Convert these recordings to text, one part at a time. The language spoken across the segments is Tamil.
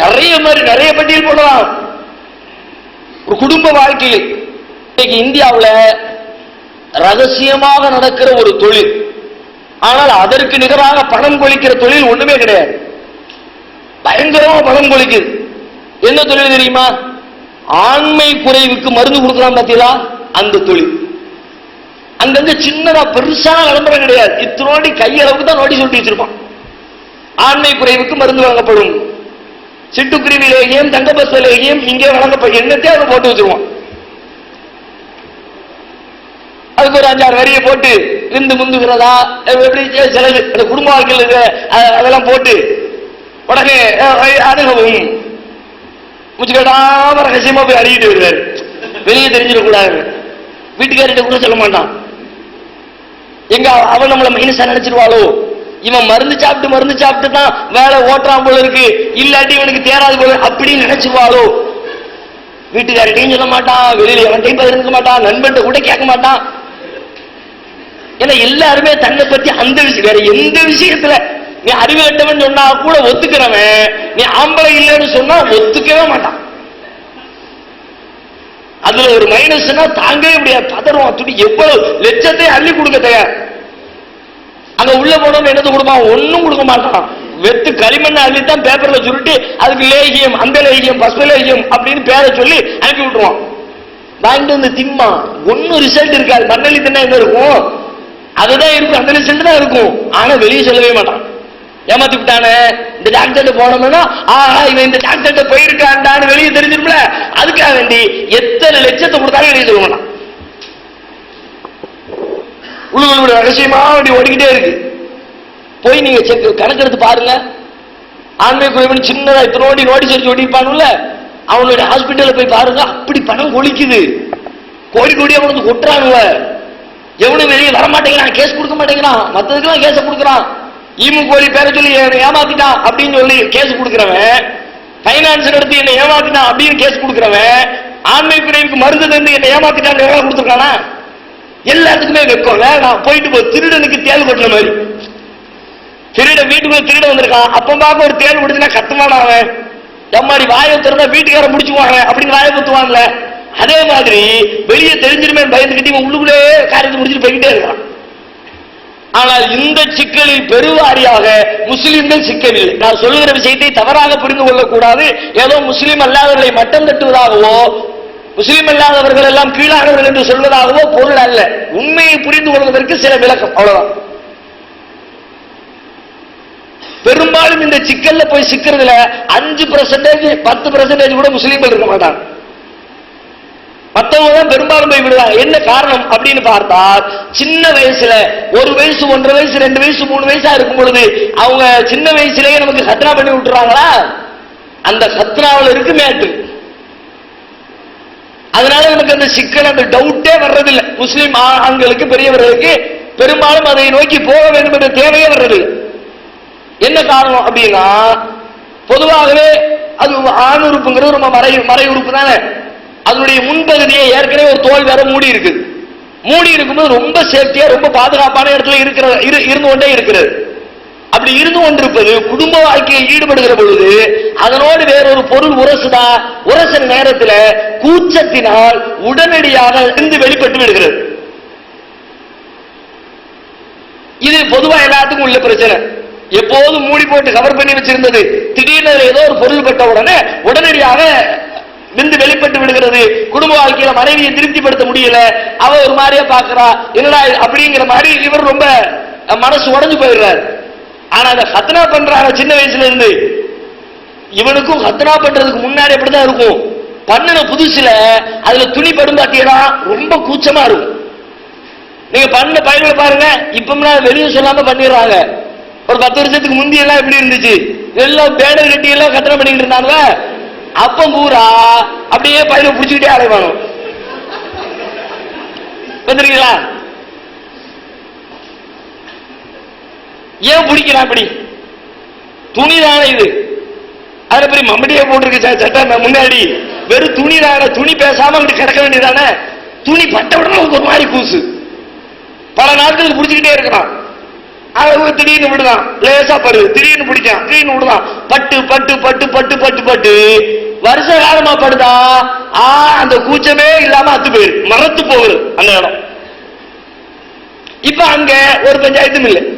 நிறைய மாதிரி நிறைய பட்டியல் போடலாம். ஒரு குடும்ப வாழ்க்கையில் இன்னைக்கு இந்தியாவில் ரகசியமாக நடக்கிற ஒரு தொழில் ஆனால் அதற்கு நிகராக பணம் கொளிக்கிற தொழில் ஒண்ணுமே கிடையாது. பயங்கரமா பணம் கொளிக்குது. என்ன தொழில் தெரியுமா? ஆண்மை குறைவுக்கு மருந்து கொடுக்கலாம் பார்த்தீங்களா அந்த தொழில். அங்கங்க சின்னதா பெருசான விளம்பரம் கிடையாது. இத்தனோடி கையளவுக்கு தான் நோட்டீஸ் ஒட்டி வச்சிருப்பான். ஆண்மை குறைவுக்கு மருந்து வழங்கப்படும். சிட்டுக்குருவியிலேயும் தங்க பஸ்லேயும் இங்கே வழங்கப்படும் என்னத்தையே அதை போட்டு வச்சிருவான் அதுக்கு ஒரு அஞ்சாறு வரியை போட்டு இருந்து முந்துகிறதா எப்படி சில அந்த குடும்ப வாழ்க்கையில் அதெல்லாம் போட்டு உடனே அஹ், அணுகவும். முச்சுக்கட்டாம ரகசியமா போய் அடிக்கிட்டு வருவார் வெளியே தெரிஞ்சிடக்கூடாது. வீட்டுக்காரிட்ட கூட சொல்ல மாட்டான். எங்க அவள் நம்மளை மைனஸா நினைச்சிருவாளோ? இவன் மருந்து சாப்பிட்டு மருந்து சாப்பிட்டு தான் வேலை ஓட்டுறான் போல இருக்கு. இல்லாட்டி இவனுக்கு தேராது போல அப்படின்னு நினைச்சுவாளோ வீட்டுக்காரட்டையும் சொல்ல மாட்டான் வெளியில எவன்ட்டையும் பகிர்ந்துக்க மாட்டான் நண்பன்ட்ட கூட கேட்க மாட்டான். ஏன்னா எல்லாருமே தன்னை பத்தி அந்த விஷயம் வேற எந்த விஷயத்துல? நீ அறிவு கட்டவன் சொன்னா கூட ஒத்துக்கிறவன். நீ ஆம்பளை இல்லைன்னு சொன்னா ஒத்துக்கவே மாட்டான். அதுல ஒரு மைனஸ்னா தாங்கவே முடியாது. பதறுவான் துடி எவ்வளவு லட்சத்தை அள்ளி கொடுக்க தயார். அங்க உள்ள போனவங்க என்னது கொடுப்பான்? ஒன்னும் கொடுக்க மாட்டான். வெத்து களிமண் அள்ளித்தான் பேப்பர்ல சுருட்டி அதுக்கு லேகியம் அந்த லேகியம் பஸ்ப லேகியம் அப்படின்னு பேரை சொல்லி அனுப்பி விட்டுருவான். வாங்கிட்டு வந்து திம்மா. ஒன்னும் ரிசல்ட் இருக்காது. மண்ணலி தின்னா என்ன இருக்கும்? அதுதான் இருக்கும். அந்த ரிசல்ட் தான் இருக்கும். ஆனா வெளியே சொல்லவே மாட்டான். ஏமாத்தி விட்டானே? இந்த டாக்டர் போனோம்னா ஆஹா இவன் இந்த டாக்டர் போயிருக்கான்டான்னு வெளியே தெரிஞ்சிருப்பல அதுக்காக வேண்டி எத்தனை லட்சத்தை கொடுத்தாலும் வெளியே சொல்ல மாட்டான். உள்ளுக்குள்ள ரகசியமா அப்படி ஓடிக்கிட்டே இருக்கு. போய் நீங்க செக் கணக்கெடுத்து பாருங்க. ஆண்மை குறைவன் சின்னதா இத்தனோடி நோடி செஞ்சு ஓடிப்பானுல்ல அவனுடைய ஹாஸ்பிட்டல போய் பாருங்க அப்படி பணம் ஒழிக்குது. கோடி கோடி அவனுக்கு வந்து கொட்டுறானுவ எவனும் வெளியே வர மாட்டேங்கிறான் கேஸ் கொடுக்க மாட்டேங்கிறான். மத்ததுக்கெல்லாம் கேஸை கொடுக்குறான். ஈமு கோழி பேர சொல்லி என்னை ஏமாத்திட்டான் அப்படின்னு சொல்லி கேஸ் கொடுக்குறவன் பைனான்ஸ் எடுத்து என்னை ஏமாத்திட்டான் அப்படின்னு கேஸ் கொடுக்குறவன் ஆண்மை பிரிவுக்கு மருந்து தந்து என்னை ஏமாத்திட்டான் கொடுத்துருக்கானா? எல்லாத்துக்குமே வைக்கும். வேணாம் போயிட்டு போ. திருடனுக்கு தேல் கொட்டின மாதிரி. திருட வீட்டுக்குள்ள திருட வந்திருக்கான். அப்ப பாக்க ஒரு தேல் முடிச்சுனா கத்துமான அவன்? எம்மாடி வாயை திறந்தா வீட்டுக்கார முடிச்சுக்குவாங்க அப்படின்னு வாயை குத்துவான்ல. அதே மாதிரி வெளியே தெரிஞ்சிருமே பயந்துக்கிட்டு உள்ளுக்குள்ளே காரியத்தை முடிச்சுட்டு போய்கிட்டே இருக்கான். ஆனால் இந்த சிக்கலில் பெருவாரியாக முஸ்லிம்கள் சிக்கவில்லை நான் சொல்லுகிற விஷயத்தை தவறாக புரிந்து கொள்ளக்கூடாது. ஏதோ முஸ்லீம் அல்லாதவர்களை மட்டம் தட்டுவதாகவோ முஸ்லீம் அல்லாதவர்கள் எல்லாம் கீழானவர்கள் என்று சொல்வதாகவோ பொருள் அல்ல. உண்மையை புரிந்து கொள்வதற்கு சில விளக்கம். அவ்வளவுதான். பெரும்பாலும் இந்த சிக்கல்ல போய் சிக்கிறதுல அஞ்சு பர்சன்டேஜ் பத்து பர்சன்டேஜ் கூட முஸ்லீம்கள் இருக்க மாட்டாங்க. மற்றவங்க தான் பெரும்பாலும் போய் விடுவாங்க. என்ன காரணம் அப்படின்னு பார்த்தா சின்ன வயசுல ஒரு வயசு ஒன்றரை வயசு ரெண்டு வயசு மூணு வயசா இருக்கும் பொழுது அவங்க சின்ன வயசுலயே நமக்கு ஹத்னா பண்ணி விட்டுறாங்களா? அந்த ஹத்னாவில் இருக்கு மேட்டு. அதனால நமக்கு அந்த சிக்கல் அந்த டவுட்டே வர்றதில்லை. முஸ்லீம் ஆண்களுக்கு பெரியவர்களுக்கு பெரும்பாலும் அதை நோக்கி போக வேண்டும் என்ற தேவையே வர்றது என்ன காரணம் அப்படின்னா பொதுவாகவே அது ஆண் உறுப்புங்கிறது ரொம்ப மறை மறை உறுப்பு தானே. அதனுடைய முன்பகுதியை ஏற்கனவே ஒரு தோல் வேற மூடி இருக்குது. மூடி இருக்கும்போது ரொம்ப சேஃப்டியா ரொம்ப பாதுகாப்பான இடத்துல இருக்கிற இரு- இருந்து கொண்டே இருக்கிறது. அப்படி இருந்து கொண்டிருப்பது குடும்ப வாழ்க்கையில் ஈடுபடுகிற பொழுது அதனோடு வேறொரு பொருள் உரசுதா உரச நேரத்துல கூச்சத்தினால் உடனடியாக இருந்து வெளிப்பட்டு விடுகிறது. இது பொதுவா எல்லாத்துக்கும் உள்ள பிரச்சனை. எப்போதும் மூடி போட்டு கவர் பண்ணி வச்சிருந்தது. திடீர்னு ஏதோ ஒரு பொருள் பட்ட உடனே உடனடியாக விந்து வெளிப்பட்டு விடுகிறது. குடும்ப வாழ்க்கையில மனைவியை திருப்திப்படுத்த முடியல. அவ ஒரு மாதிரியா பாக்குறா. என்னடா அப்படிங்கிற மாதிரி இவர் ரொம்ப மனசு உடஞ்சு போயிடுறாரு. ஆனா அந்த ஹத்னா பண்றாங்க சின்ன வயசுல இருந்து. இவனுக்கும் ஹத்னா பண்றதுக்கு முன்னாடி அப்படிதான் இருக்கும். பண்ணின புதுசுல அதுல துணி படும் பாத்தீங்கன்னா ரொம்ப கூச்சமா இருக்கும். நீங்க பண்ண பயன்களை பாருங்க. இப்பமெல்லாம் வெளியே சொல்லாம பண்ணிடுறாங்க. ஒரு பத்து வருஷத்துக்கு முந்தி எல்லாம் எப்படி இருந்துச்சு? எல்லாம் பேட கட்டி எல்லாம் கட்டணம் பண்ணிக்கிட்டு இருந்தாங்க அப்ப பூரா அப்படியே பயிரை பிடிச்சிக்கிட்டே அலைவாங்க வந்துருக்கீங்களா? ஏன் பிடிக்கிறான் அப்படி துணிதான இது. அதுல பெரிய மம்மடியே போட்டிருக்கு ச- சட்டை முன்னாடி. வெறும் துணி துணி பேசாம அப்படி கிடக்க வேண்டியதானே துணி பட்ட உடனே ஒரு மாதிரி கூசு பல நாட்களுக்கு பிடிச்சிக்கிட்டே இருக்கிறான் அளவு திடீர்னு விடுதான். லேசா பரு திடீர்னு பிடிக்கான் திடீர்னு விடுதான். பட்டு பட்டு பட்டு பட்டு பட்டு பட்டு. வருஷ காலமா படுதா? ஆ அந்த கூச்சமே இல்லாம அத்து போயிரு. மறத்து போகுது அந்த இடம். இப்ப அங்க ஒரு பஞ்சாயத்தும் இல்லை.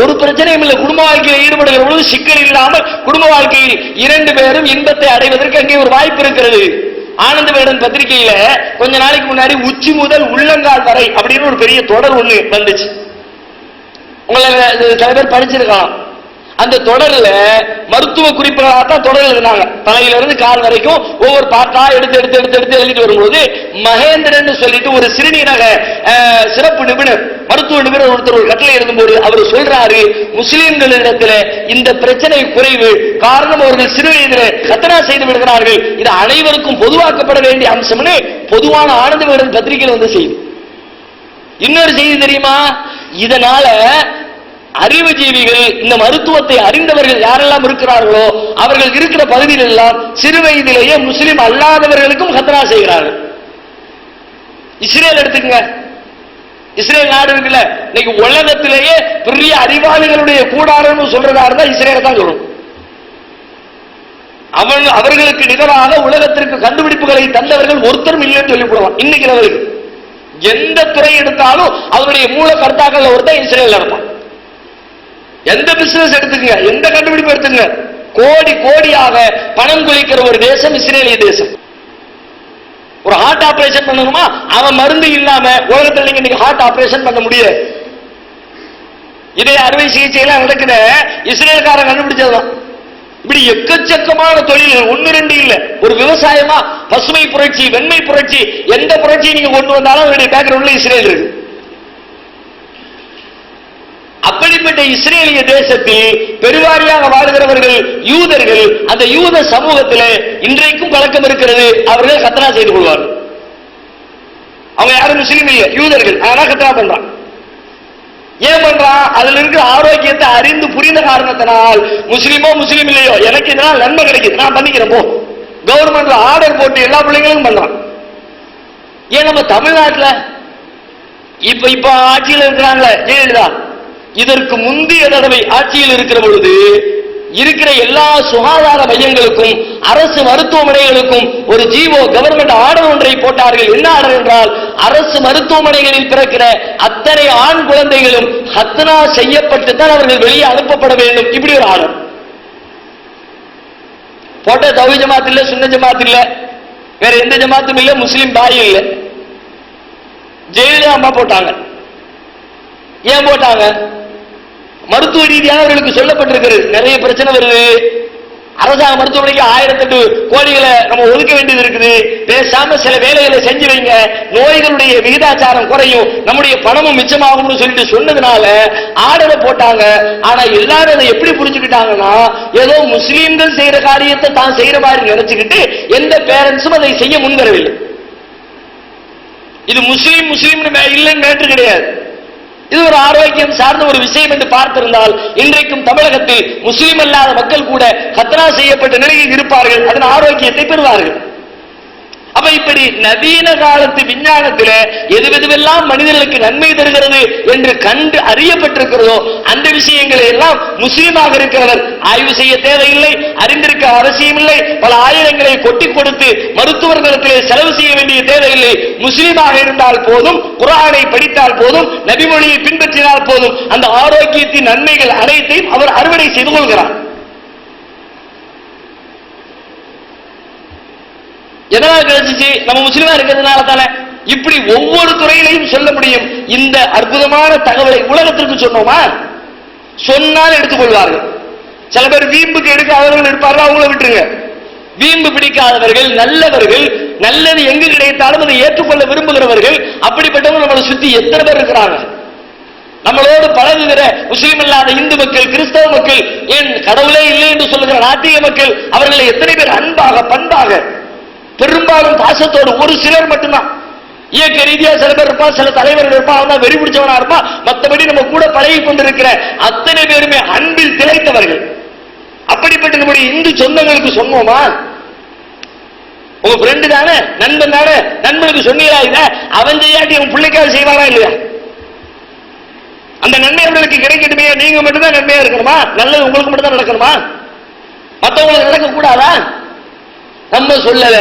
ஒரு பிரச்சனையும் இல்லை. குடும்ப வாழ்க்கையில் ஈடுபடுகிற பொழுது சிக்கல் இல்லாமல் குடும்ப வாழ்க்கையில் இரண்டு பேரும் இன்பத்தை அடைவதற்கு அங்கே ஒரு வாய்ப்பு இருக்கிறது. ஆனந்த வேடன் பத்திரிகையில கொஞ்ச நாளைக்கு முன்னாடி உச்சி முதல் உள்ளங்கால் வரை அப்படின்னு ஒரு பெரிய தொடர் ஒண்ணு வந்துச்சு. உங்களை சில பேர் படிச்சிருக்கலாம். அந்த தொடர்ல மருத்துவ குறிப்புகளாக தான் தொடர் எழுதினாங்க தலையில இருந்து கால் வரைக்கும் ஒவ்வொரு பாட்டா எடுத்து எடுத்து எடுத்து எடுத்து எழுதிட்டு வரும்போது மகேந்திரன் சொல்லிட்டு ஒரு சிறுநீரக சிறப்பு நிபுணர் மருத்துவ நிபுணர் ஒருத்தர் ஒரு கட்டளை எழுதும்போது அவர் சொல்றாரு முஸ்லீம்களிடத்தில் இந்த பிரச்சனை குறைவு காரணம் அவர்கள் சிறு வயதில் கத்தனா செய்து விடுகிறார்கள். இது அனைவருக்கும் பொதுவாக்கப்பட வேண்டிய அம்சம்னு பொதுவான ஆனந்த விகடன் பத்திரிகையில் வந்து செய்தி இன்னொரு செய்தி தெரியுமா? இதனால அறிவுஜீவிகள் இந்த மருத்துவத்தை அறிந்தவர்கள் யாரெல்லாம் இருக்கிறார்களோ அவர்கள் இருக்கிற பகுதியில் எல்லாம் சிறு வயதிலேயே முஸ்லிம் அல்லாதவர்களுக்கும் கத்தனா செய்கிறார்கள். இஸ்ரேல் எடுத்துக்கங்க. இஸ்ரேல் நாடு இருக்குல்ல இன்னைக்கு உலகத்திலேயே பெரிய அறிவாளிகளுடைய கூடாரம்னு சொல்றதா இருந்தா இஸ்ரேல தான் சொல்லணும் அவன் அவர்களுக்கு நிகராக உலகத்திற்கு கண்டுபிடிப்புகளை தந்தவர்கள் ஒருத்தரும் இல்லைன்னு சொல்லி போடுவான் இன்னைக்கு அவர்கள் எந்த துறை எடுத்தாலும் அவருடைய மூல கர்த்தாக்கள் ஒருத்தன் இஸ்ரேல் இருப்பான். எந்த பிசினஸ் எடுத்துங்க எந்த கண்டுபிடிப்பு எடுத்துங்க கோடி கோடியாக பணம் குளிக்கிற ஒரு தேசம் இஸ்ரேலிய தேசம். ஒரு ஹார்ட் ஆபரேஷன் பண்ணணுமா? அவன் மருந்து இல்லாம உலகத்தில் நீங்க இன்னைக்கு ஹார்ட் ஆபரேஷன் பண்ண முடியாது இதே அறுவை சிகிச்சை எல்லாம் நடக்குது இஸ்ரேல்காரன் கண்டுபிடிச்சதுதான். இப்படி எக்கச்சக்கமான தொழில்கள் ஒன்னு ரெண்டு இல்ல. ஒரு விவசாயமா பசுமை புரட்சி வெண்மை புரட்சி எந்த புரட்சியை நீங்க கொண்டு வந்தாலும் அவருடைய பேக்ரவுண்ட்ல இஸ்ரேல் இருக்கு. குறிப்பிட்ட இஸ்ரேலிய தேசத்தில் பெருவாரியாக வாழ்கிறவர்கள் யூதர்கள் அந்த யூத சமூகத்தில் இன்றைக்கும் பழக்கம் இருக்கிறது. அவர்கள் கத்தனா செய்து கொள்வார்கள். அவங்க யாரும் முஸ்லீம் இல்லை யூதர்கள். அதனால கத்தனா பண்றான் ஏன் பண்றான் அதுல இருக்கிற ஆரோக்கியத்தை அறிந்து புரிந்த காரணத்தினால் முஸ்லீமோ முஸ்லீம் இல்லையோ எனக்கு இதனால் நன்மை கிடைக்குது. நான் பண்ணிக்கிறேன் போ. கவர்மெண்ட்ல ஆர்டர் போட்டு எல்லா பிள்ளைங்களும் பண்றான் ஏன் நம்ம தமிழ்நாட்டுல? இப்ப இப்ப ஆட்சியில் இருக்கிறாங்களே ஜெயலலிதா. இதற்கு முந்தைய தடவை ஆட்சியில் இருக்கிற பொழுது இருக்கிற எல்லா சுகாதார மையங்களுக்கும் அரசு மருத்துவமனைகளுக்கும் ஒரு ஜீவோ கவர்மெண்ட் ஆர்டர் ஒன்றை போட்டார்கள். என்ன ஆர்டர் என்றால் அரசு மருத்துவமனைகளில் பிறக்கிற அத்தனை ஆண் குழந்தைகளும் ஹத்னா செய்யப்பட்டு தான் அவர்கள் வெளியே அனுப்பப்பட வேண்டும். இப்படி ஒரு ஆர்டர் போட்ட தவி ஜமாத் இல்ல சுன்ன ஜமாத் இல்ல வேற எந்த ஜமாத்தும் இல்ல முஸ்லிம் பாய் இல்ல. ஜெயலலிதா அம்மா போட்டாங்க. ஏன் போட்டாங்க? மருத்துவ ரீதியாக அவர்களுக்கு சொல்லப்பட்டிருக்கிறது. நிறைய பிரச்சனை வருது. அரசாங்க மருத்துவமனைக்கு ஆயிரத்தெட்டு கோடிகளை நம்ம ஒதுக்க வேண்டியது இருக்குது. பேசாம சில வேலைகளை செஞ்சு வைங்க. நோய்களுடைய விகிதாச்சாரம் குறையும். நம்முடைய பணமும் மிச்சமாகும்னு சொல்லிட்டு சொன்னதுனால ஆர்டரை போட்டாங்க. ஆனா எல்லாரும் அதை எப்படி புரிஞ்சுக்கிட்டாங்கன்னா ஏதோ முஸ்லீம்கள் செய்யற காரியத்தை தான் செய்யற மாதிரி நினைச்சுக்கிட்டு எந்த பேரண்ட்ஸும் அதை செய்ய முன்வரவில்லை. இது முஸ்லீம் முஸ்லீம் இல்லைன்னு மேற்று கிடையாது. இது ஒரு ஆரோக்கியம் சார்ந்த ஒரு விஷயம் என்று பார்த்திருந்தால் இன்றைக்கும் தமிழகத்தில் முஸ்லிம் அல்லாத மக்கள் கூட கத்ரா செய்யப்பட்ட நிலையில் இருப்பார்கள் அதன் ஆரோக்கியத்தை பெறுவார்கள். அப்ப இப்படி நவீன காலத்து விஞ்ஞானத்தில எது எதுவெல்லாம் மனிதர்களுக்கு நன்மை தருகிறது என்று கண்டு அறியப்பட்டிருக்கிறதோ அந்த விஷயங்களை எல்லாம் முஸ்லீமாக இருக்கிறவர் ஆய்வு செய்ய தேவையில்லை அறிந்திருக்க அவசியம் இல்லை பல ஆயிரங்களை கொட்டி கொடுத்து மருத்துவர்களிடத்திலே செலவு செய்ய வேண்டிய தேவையில்லை. முஸ்லீமாக இருந்தால் போதும் குரானை படித்தால் போதும் நபிமொழியை பின்பற்றினால் போதும். அந்த ஆரோக்கியத்தின் நன்மைகள் அனைத்தையும் அவர் அறுவடை செய்து கொள்கிறார். எதனால் கிடைச்சிச்சு நம்ம முஸ்லிமா இருக்கிறதுனால தானே இப்படி ஒவ்வொரு துறையிலையும் சொல்ல முடியும். இந்த அற்புதமான தகவலை உலகத்திற்கு சொன்னோமா? சொன்னால் எடுத்துக்கொள்வார்கள். சில பேர் வீம்புக்கு எடுக்காதவர்கள் இருப்பார்கள் அவங்கள விட்டுருங்க. வீம்பு பிடிக்காதவர்கள் நல்லவர்கள் நல்லது எங்கு கிடைத்தாலும் அதை ஏற்றுக்கொள்ள விரும்புகிறவர்கள் அப்படிப்பட்டவங்க நம்மளை சுத்தி எத்தனை பேர் இருக்கிறாங்க? நம்மளோடு பழகுகிற முஸ்லீம் இல்லாத இந்து மக்கள் கிறிஸ்தவ மக்கள் ஏன் கடவுளே இல்லை என்று சொல்லுகிற நாட்டிய மக்கள் அவர்களை எத்தனை பேர் அன்பாக பண்பாக பெரும்பாலும் பாசத்தோடு ஒரு சிலர் மட்டும்தான். இயக்க ரீதியா சில பேர் இருப்பான் சில தலைவர்கள் இருப்பான் அவன் தான் வெறி பிடிச்சவனா இருப்பான். மற்றபடி நம்ம கூட பழகி கொண்டிருக்கிற அத்தனை பேருமே அன்பில் திளைத்தவர்கள். அப்படிப்பட்ட நம்முடைய இந்து சொந்தங்களுக்கு சொன்னோமா? உங்க ஃப்ரெண்டு தானே நண்பன் தானே நண்பனுக்கு சொன்னீங்களா இத? அவன் செய்யாட்டி உன் பிள்ளைக்காக செய்வாரா இல்லையா? அந்த நன்மை அவர்களுக்கு கிடைக்கட்டுமே நீங்க மட்டும்தான் நன்மையா இருக்கணுமா? நல்லது உங்களுக்கு மட்டும்தான் நடக்கணுமா? மற்றவங்களுக்கு நடக்க கூடாதா நம்ம சொல்லல.